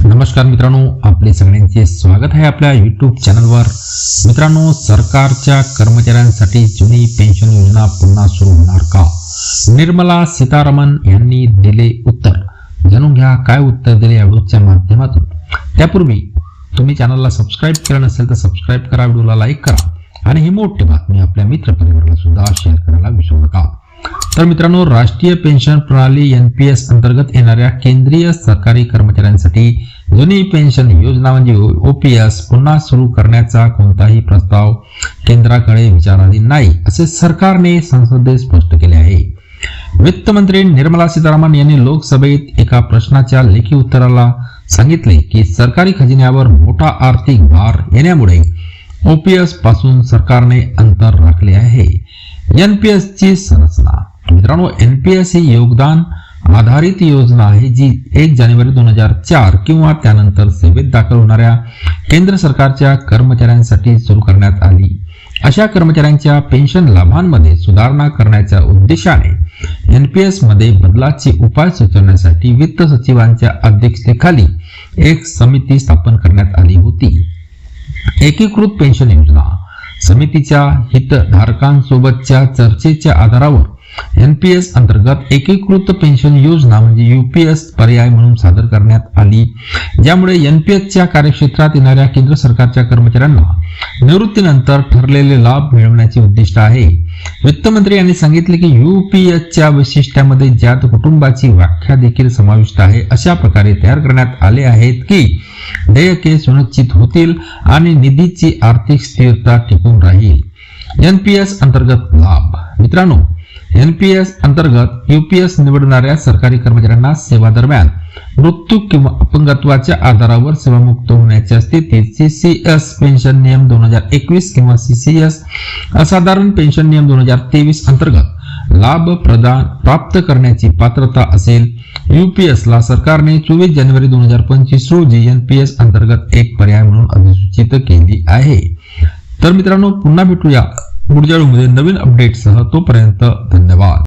नमस्कार मित्रांनो आपले सगळ्यांचे स्वागत आहे आपल्या युट्यूब चॅनलवर मित्रांनो सरकारच्या कर्मचाऱ्यांसाठी जुनी पेन्शन योजना पुन्हा सुरू होणार का? निर्मला सीतारामन यांनी दिले उत्तर. जाणून घ्या काय उत्तर दिले या व्हिडिओच्या माध्यमातून. त्यापूर्वी तुम्ही चॅनलला सबस्क्राईब केलं नसेल तर सबस्क्राईब करा व्हिडिओला लाईक करा. आणि ही मोठी बातमी आपल्या मित्रपरिवाराला सुद्धा शेअर करायला विसरू नका. तर मित्रांनो राष्ट्रीय पेन्शन प्रणाली एन पी एस अंतर्गत येणाऱ्या केंद्रीय सरकारी कर्मचाऱ्यांसाठी जुनी पेन्शन योजना म्हणजे ओपीएस पुन्हा सुरू करण्याचा कोणताही प्रस्ताव केंद्राकडे विचाराधीन नाही असे सरकारने संसदेत स्पष्ट केले आहे. वित्त मंत्री निर्मला सीतारामन यांनी लोकसभेत एका प्रश्नाच्या लेखी उत्तराला सांगितले की सरकारी खजिन्यावर मोठा आर्थिक भार येण्यामुळे ओपीएसपासून सरकारने अंतर राखले आहे. एनपीएस ची संरचना मित्रांनो एनपीएस ही योगदान आधारित योजना आहे जी एक जानेवारी दोन हजार चार किंवा त्यानंतर सेवेत दाखल होणाऱ्या केंद्र सरकारच्या कर्मचाऱ्यांसाठी सुरू करण्यात आली. अशा कर्मचाऱ्यांच्या पेन्शन लाभांमध्ये सुधारणा करण्याच्या उद्देशाने एनपीएसमध्ये बदलाचे उपाय सुचवण्यासाठी वित्त सचिवांच्या अध्यक्षतेखाली एक समिती स्थापन करण्यात आली होती. एकीकृत पेन्शन योजना समितीच्या हितधारकांसोबतच्या चर्चेच्या आधारावर एनपीएस अंतर्गत एकीकृत पेन्शन योजना म्हणजे यूपीएस पर्याय म्हणून सादर करण्यात आली. ज्यामुळे एनपीएसच्या कार्यक्षेत्रात येणाऱ्या केंद्र सरकारच्या कर्मचाऱ्यांना निवृत्तीनंतर ठरलेले लाभ मिळवण्याचे उद्दिष्ट आहे. वित्तमंत्री यांनी सांगितले की युपीएसच्या वैशिष्ट्यामध्ये ज्यात कुटुंबाची व्याख्या देखील समाविष्ट आहे अशा प्रकारे तयार करण्यात आले आहेत की देयके सुनिश्चित होतील आणि निधीची आर्थिक स्थिरता टिकून राहील. एनपीएस अंतर्गत लाभ. मित्रांनो एनपीएस अंतर्गत यूपीएस निवडणाऱ्या सरकारी कर्मचाऱ्यांना सेवा दरम्यान मृत्यू किंवा अपंगत्वाच्या आधारावर सेवामुक्त होण्याच्या स्थितीत सीसीएस पेन्शन नियम दोन हजार एकवीस किंवा सीसीएस असाधारण पेन्शन नियम दोन हजार तेवीस अंतर्गत लाभ प्रदान प्राप्त करण्याची पात्रता असेल. युपीएस ला सरकारने चोवीस जानेवारी दोन हजार पंचवीस रोजी एनपीएस अंतर्गत एक पर्याय म्हणून अधिसूचित केली आहे. तर मित्रांनो पुन्हा भेटूया पुढच्या व्हिडिओमध्ये नवीन अपडेटसह तोपर्यंत धन्यवाद.